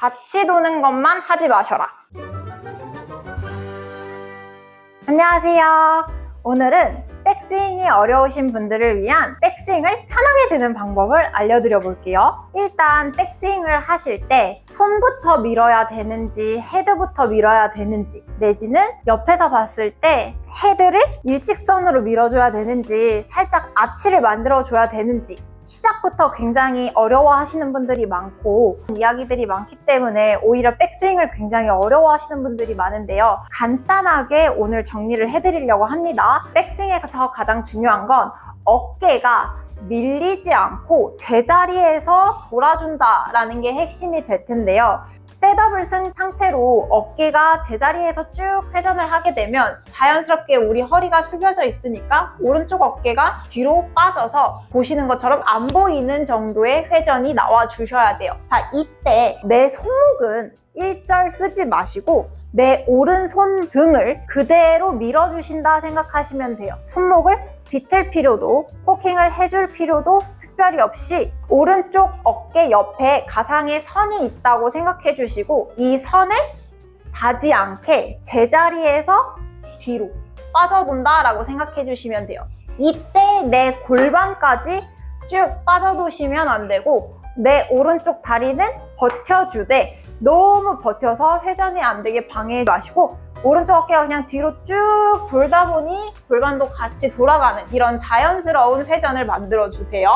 같이 도는 것만 하지 마셔라. 안녕하세요. 오늘은 백스윙이 어려우신 분들을 위한 백스윙을 편하게 드는 방법을 알려드려 볼게요. 일단 백스윙을 하실 때 손부터 밀어야 되는지 헤드부터 밀어야 되는지 내지는 옆에서 봤을 때 헤드를 일직선으로 밀어줘야 되는지 살짝 아치를 만들어줘야 되는지 시작부터 굉장히 어려워 하시는 분들이 많고 이야기들이 많기 때문에 오히려 백스윙을 굉장히 어려워 하시는 분들이 많은데요. 간단하게 오늘 정리를 해드리려고 합니다. 백스윙에서 가장 중요한 건 어깨가 밀리지 않고 제자리에서 돌아준다라는 게 핵심이 될 텐데요. 셋업을 쓴 상태로 어깨가 제자리에서 쭉 회전을 하게 되면 자연스럽게 우리 허리가 숙여져 있으니까 오른쪽 어깨가 뒤로 빠져서 보시는 것처럼 안 보이는 정도의 회전이 나와 주셔야 돼요. 자, 이때 내 손목은 일절 쓰지 마시고 내 오른손 등을 그대로 밀어주신다 생각하시면 돼요. 손목을 비틀 필요도, 포킹을 해줄 필요도 특별히 없이 오른쪽 어깨 옆에 가상의 선이 있다고 생각해 주시고 이 선을 닿지 않게 제자리에서 뒤로 빠져본다라고 생각해 주시면 돼요. 이때 내 골반까지 쭉 빠져두시면 안 되고 내 오른쪽 다리는 버텨주되 너무 버텨서 회전이 안 되게 방해하지 마시고 오른쪽 어깨가 그냥 뒤로 쭉 돌다 보니 골반도 같이 돌아가는 이런 자연스러운 회전을 만들어 주세요.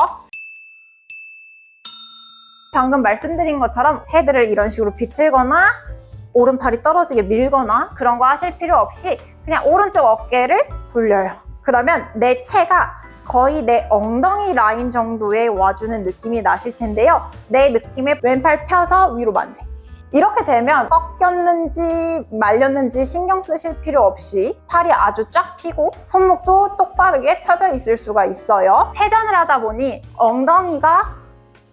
방금 말씀드린 것처럼 헤드를 이런 식으로 비틀거나 오른팔이 떨어지게 밀거나 그런 거 하실 필요 없이 그냥 오른쪽 어깨를 돌려요. 그러면 내 체가 거의 내 엉덩이 라인 정도에 와주는 느낌이 나실 텐데요. 내 느낌에 왼팔 펴서 위로 만세. 이렇게 되면 꺾였는지 말렸는지 신경 쓰실 필요 없이 팔이 아주 쫙 펴고 손목도 똑바르게 펴져 있을 수가 있어요. 회전을 하다 보니 엉덩이가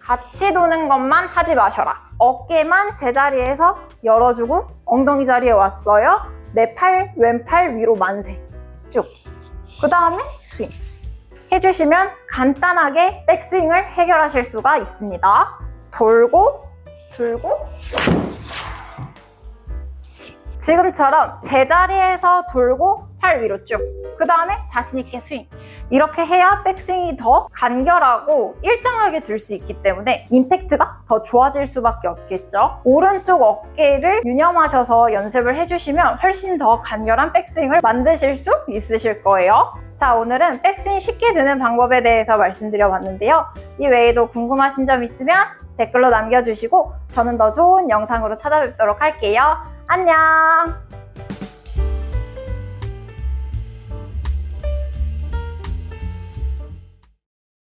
같이 도는 것만 하지 마셔라. 어깨만 제자리에서 열어주고 엉덩이 자리에 왔어요. 내 팔, 왼팔 위로 만세. 쭉. 그 다음에 스윙. 해주시면 간단하게 백스윙을 해결하실 수가 있습니다. 돌고, 들고, 지금처럼 제자리에서 돌고 팔 위로 쭉. 그 다음에 자신있게 스윙. 이렇게 해야 백스윙이 더 간결하고 일정하게 들 수 있기 때문에 임팩트가 더 좋아질 수밖에 없겠죠. 오른쪽 어깨를 유념하셔서 연습을 해주시면 훨씬 더 간결한 백스윙을 만드실 수 있으실 거예요. 자, 오늘은 백스윙 쉽게 드는 방법에 대해서 말씀드려 봤는데요. 이 외에도 궁금하신 점 있으면 댓글로 남겨주시고 저는 더 좋은 영상으로 찾아뵙도록 할게요. 안녕!